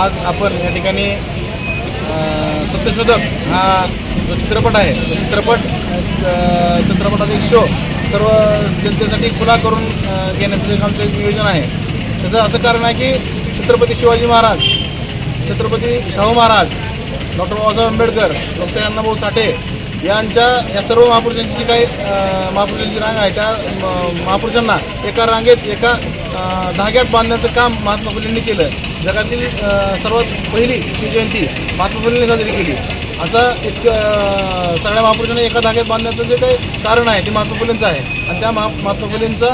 आज आपण या ठिकाणी सत्यशोधक हा जो चित्रपट आहे तो चित्रपट चित्रपटाचा एक शो सर्व जनतेसाठी खुला करून घेण्याचं एक आमचं एक नियोजन आहे. त्याचं असं कारण आहे की छत्रपती शिवाजी महाराज छत्रपती शाहू महाराज डॉक्टर बाबासाहेब आंबेडकर डॉक्टर अण्णाभाऊ साठे यांच्या या सर्व महापुरुषांची जी काही महापुरुषांची रांग आहे त्या महापुरुषांना एका रांगेत एका धाग्यात बांधण्याचं काम महात्मा फुलेंनी केलं जगातील सर्वात पहिली शिवजयंती महात्मा फुलेंनी साजरी केली. असा एक सगळ्या महापुरुषांना एका धाग्यात बांधण्याचं जे काही कारण आहे ते महात्मा फुलेंचं आहे. आणि त्या महा महात्मा फुलेंचा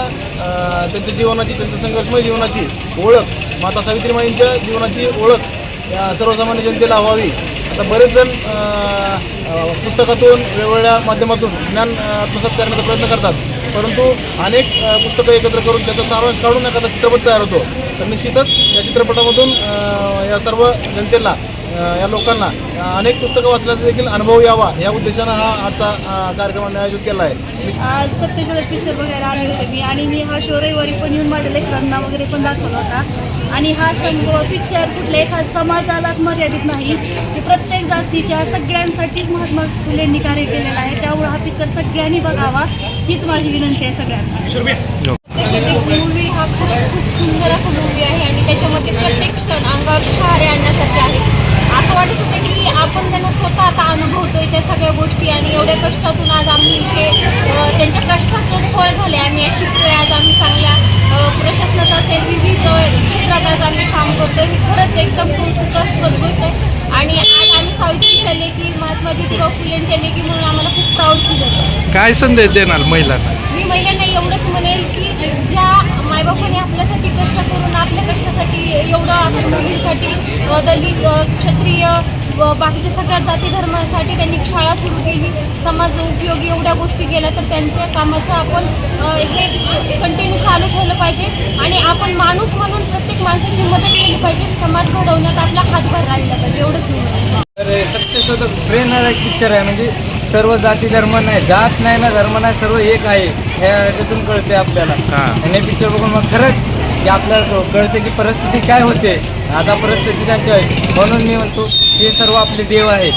त्यांच्या जीवनाची त्यांच्या संघर्षमय जीवनाची ओळख माता सावित्रीमाईंच्या जीवनाची ओळख सर्वसामान्य जनतेला व्हावी. आता बरेच जण पुस्तकातून वेगवेगळ्या माध्यमातून ज्ञान आत्मसात करण्याचा प्रयत्न करतात. परंतु अनेक पुस्तकं एकत्र करून त्याचा सारांश काढून एखादा चित्रपट तयार होतो. तर निश्चितच या चित्रपटामधून या सर्व जनतेला या लोकांना अनेक पुस्तकं वाचल्याचा देखील अनुभव यावा. या उद्देशानं हा आजचा कार्यक्रम आयोजित केला आहे. आज सत्यशोधक पिक्चर बघायला आले होते मी आणि मी हा शो रविवारी पण येऊन माझ्या लेकरांना वगैरे पण दाखवला होता. आणि हा संभव पिक्चर कुठल्या एका समाजालाच मर्यादित नाही की प्रत्येक जातीच्या सगळ्यांसाठीच महात्मा फुलेंनी कार्य केलेलं आहे. त्यामुळे हा पिक्चर सगळ्यांनी बघावा हीच माझी विनंती आहे सगळ्यांना. मूवी हा खरंच खूप सुंदर असा मूवी आहे आणि त्याच्यामध्ये प्रत्येक क्षण अंगावर शहारे आणण्यासारखे आहे. असं वाटत होतं की आपण त्यांना स्वतः आता अनुभवतोय त्या सगळ्या गोष्टी आणि एवढ्या कष्टातून आज आम्ही इथे अ, त्यांच्या कष्टाचं फळ झाले आम्ही आज शिकतोय आज आम्ही चांगल्या अ, प्रशासनात असेल विविध क्षेत्रात आज करतोय ही खरंच एकदम कौतुकास्पद गोष्ट आहे. आणि आज आम्ही सावित्रीच्या लेखी महात्मा ज्योतिबा फुलेंच्या लेखी म्हणून आम्हाला खूप प्राऊड फील होतं. काय संदेश देणार महिलांना? मी महिलांना एवढंच म्हणेल की ज्या मायबापाने आपल्यासाठी कष्ट करून आपल्या कष्टासाठी एवढं आपल्या मुलींसाठी दलित क्षत्रिय व बाकीच्या सगळ्या जाती धर्मासाठी त्यांनी शाळा सुरू केली. समाज उपयोगी एवढ्या गोष्टी केल्या तर त्यांच्या कामाचं आपण हे कंटिन्यू चालू ठेवलं पाहिजे. आणि आपण माणूस म्हणून प्रत्येक माणसाची मदत केली पाहिजे समाज घडवण्यात आपला हातभार राहिला पाहिजे एवढंच मी म्हणेन. तर हे सत्यशोधक प्रेरणादायक पिक्चर आहे. म्हणजे सर्व जाती धर्म नाही जात नाही ना धर्म नाही सर्व एक आहे. याच्यातून कळते आपल्याला. हा. आणि पिक्चर बघून मग खरंच की आपल्याला कळते की परिस्थिती काय होते. आता परिस्थिती त्यांची आहे. म्हणून मी म्हणतो हे सर्व आपले देव आहेत.